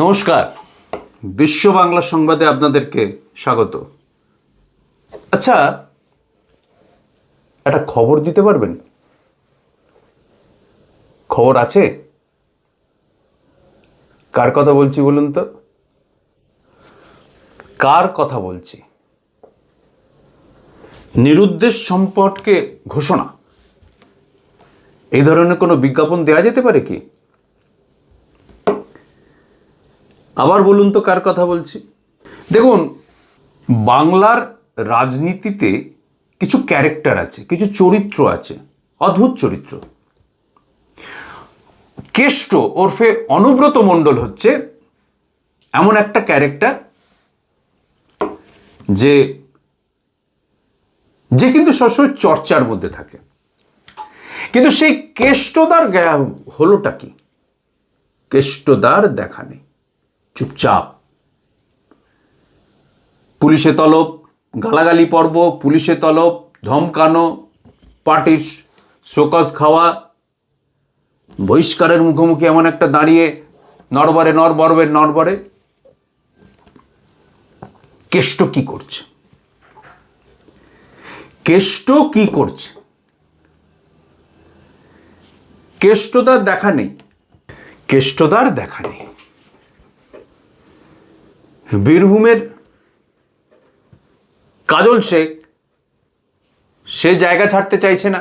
নমস্কার। বিশ্ব বাংলা সংবাদে আপনাদেরকে স্বাগত। আচ্ছা একটা খবর দিতে পারবেন? খবর আছে? কার কথা বলছি বলুন তো? কার কথা বলছি? নিরুদ্দেশ সম্পর্কে ঘোষণা। এই ধরনের কোনো বিজ্ঞাপন দেওয়া যেতে পারে কি? আবার বলুন তো কার কথা বলছি? দেখুন, বাংলার রাজনীতিতে কিছু ক্যারেক্টার আছে, কিছু চরিত্র আছে, অদ্ভুত চরিত্র। কেষ্ট ওরফে অনুব্রত মণ্ডল হচ্ছে এমন একটা ক্যারেক্টার যে যে কিন্তু সবসময় চর্চার মধ্যে থাকে। কিন্তু সেই কেষ্টদার হলোটা কি? কেষ্টদার দেখা নেই। চুপচাপ। পুলিশে তলব, গালাগালি পর্ব, পুলিশে তলব, ধমকানো পার্টির শোকজ খাওয়া, বহিষ্কারের মুখোমুখি এমন একটা দাঁড়িয়ে নরবরে নরবরবে নরবরে কেষ্ট কি করছে? কেষ্ট কি করছে? কেষ্টদার দেখা নেই। কেষ্টদার দেখা নেই। বীরভূমের কাজল শেখ, সে জায়গা ছাড়তে চাইছে না।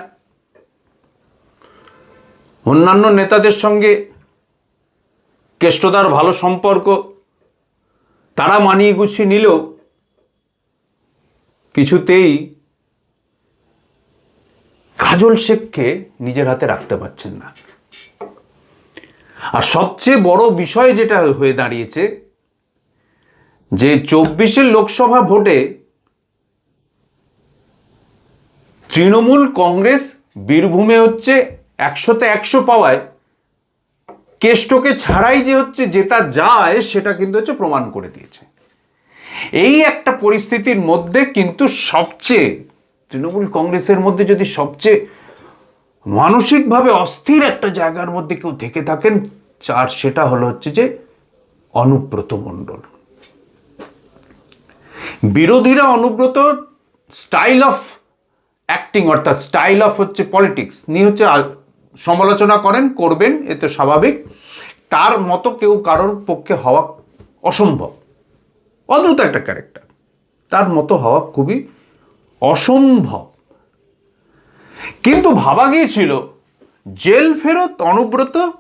অন্যান্য নেতাদের সঙ্গে কেষ্টদার ভালো সম্পর্ক, তারা মানিয়ে গুছিয়ে নিলেও কিছুতেই কাজল শেখকে নিজের হাতে রাখতে পারছেন না। আর সবচেয়ে বড় বিষয় যেটা হয়ে দাঁড়িয়েছে যে চব্বিশের লোকসভা ভোটে তৃণমূল কংগ্রেস বীরভূমে হচ্ছে একশোতে একশো পাওয়ায়, কেষ্টকে ছাড়াই যে হচ্ছে জেতা যায়, সেটা কিন্তু হচ্ছে প্রমাণ করে দিয়েছে। এই একটা পরিস্থিতির মধ্যে কিন্তু সবচেয়ে তৃণমূল কংগ্রেসের মধ্যে যদি সবচেয়ে মানসিকভাবে অস্থির একটা জায়গার মধ্যে কেউ থেকে থাকেন আর সেটা হলো হচ্ছে যে অনুব্রত মণ্ডল। বিরোধীরা অনুব্রত স্টাইল অফ অ্যাক্টিং অর্থাৎ স্টাইল অফ হচ্ছে পলিটিক্স নিয়ে হচ্ছে সমালোচনা করেন, করবেন, এ তো স্বাভাবিক। তার মতো কেউ কারোর পক্ষে হওয়া অসম্ভব। অদ্ভুত একটা ক্যারেক্টার তার মতো হওয়া খুবই অসম্ভব। কিন্তু ভাবা গিয়েছিল, জেল ফেরত অনুব্রত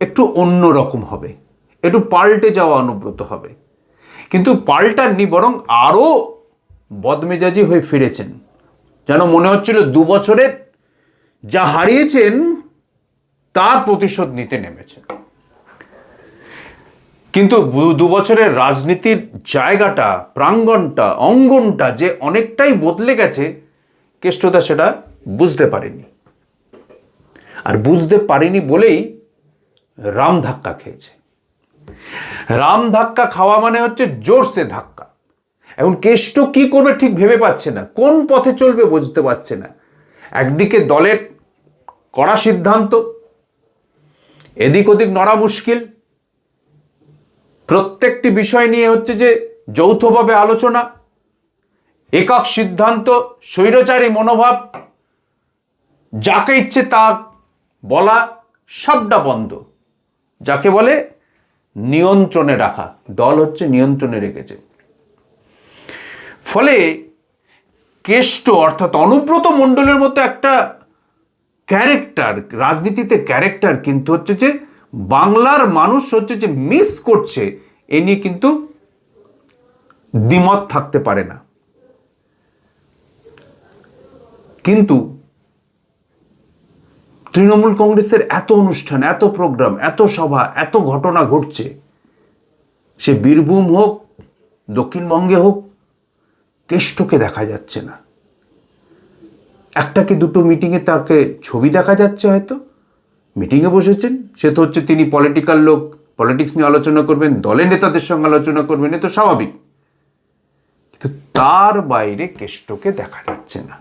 একটু অন্য রকম হবে। একটু পাল্টে যাওয়া অনুব্রত হবে। কিন্তু পাল্টাননি, বরং আরও বদমেজাজি হয়ে ফিরেছেন। যেন মনে হচ্ছিল দু বছরের যা হারিয়েছেন, তার প্রতিশোধ নিতে নেমেছেন। কিন্তু দু বছরের রাজনীতির জায়গাটা প্রাঙ্গণটা অঙ্গনটা যে অনেকটাই বদলে গেছে, কেষ্টদা সেটা বুঝতে পারেনি। আর বুঝতে পারেনি বলেই রাম ধাক্কা খেয়েছে। রাম ধাক্কা খাওয়া মানে হচ্ছে জোরসে ধাক্কা। এখন কেষ্ট কি করবে ঠিক ভেবে পাচ্ছে না, কোন পথে চলবে বুঝতে পারছে না। একদিকে দলের কড়া সিদ্ধান্ত, এদিক ওদিক নড়া মুশকিল। প্রত্যেকটি বিষয় নিয়ে হচ্ছে যে যৌথভাবে আলোচনা, একক সিদ্ধান্ত, স্বৈরচারী মনোভাব, যাকে ইচ্ছে তা বলা সবটা বন্ধ। যাকে বলে নিয়ন্ত্রণে রাখা। দল হচ্ছে নিয়ন্ত্রণে রেখেছে। ফলে কেষ্ট অর্থাৎ অনুব্রত মণ্ডলের মতো একটা ক্যারেক্টার রাজনীতিতে ক্যারেক্টার কিন্তু হচ্ছে যে, বাংলার মানুষ হচ্ছে যে মিস করছে, এ নিয়ে কিন্তু দ্বিমত থাকতে পারে না। কিন্তু তৃণমূল কংগ্রেসের এত অনুষ্ঠান, এত প্রোগ্রাম, এত সভা, এত ঘটনা ঘটছে, সে বীরভূম হোক, দক্ষিণবঙ্গে হোক, কেষ্টকে দেখা যাচ্ছে না। একটা কি দুটো মিটিংয়ে তাকে ছবি দেখা যাচ্ছে হয়তো? মিটিংয়ে বসেছেন, সে তো হচ্ছে তিনি পলিটিক্যাল লোক পলিটিক্স নিয়ে আলোচনা করবেন দলের নেতাদের সঙ্গে আলোচনা করবেন, এ তো স্বাভাবিক। কিন্তু তার বাইরে কেষ্টকে দেখা যাচ্ছে না।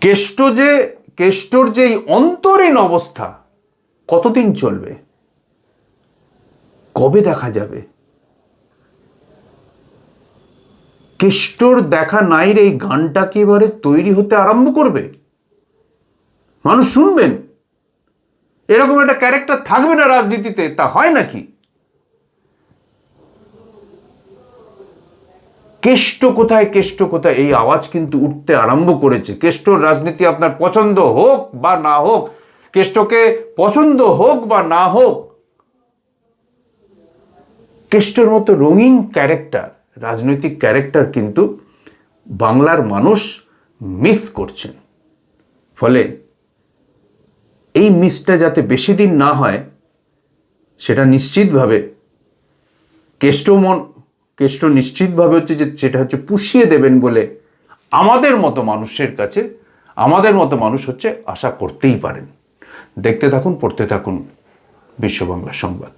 কেষ্ট যে কেষ্টর যে অন্তরীণ অবস্থা, কতদিন চলবে? কবে দেখা যাবে? কেষ্টর দেখা নাইর এই গানটা কি এবারে তৈরি হতে আরম্ভ করবে? মানুষ শুনবেন? এরকম একটা ক্যারেক্টার থাকবে না রাজনীতিতে, তা হয় নাকি? কেষ্ট কোথায় কেষ্ট কোথায়? এই আওয়াজ কিন্তু উঠতে আরম্ভ করেছে। কেষ্টর রাজনীতি আপনার পছন্দ হোক বা না হোক, কেষ্টকে পছন্দ হোক বা না হোক, কেষ্টর মতো রঙিন ক্যারেক্টার রাজনৈতিক ক্যারেক্টার কিন্তু বাংলার মানুষ মিস করছেন। ফলে এই মিসটা যাতে বেশি দিন না হয়, সেটা নিশ্চিতভাবে কেষ্ট মন কেষ্ট নিশ্চিতভাবে হচ্ছে যে সেটা হচ্ছে পুষিয়ে দেবেন বলে আমাদের মতো মানুষের কাছে, আমাদের মতো মানুষ হচ্ছে আশা করতেই পারেন। দেখতে থাকুন, পড়তে থাকুন বিশ্ব বাংলা সংবাদ।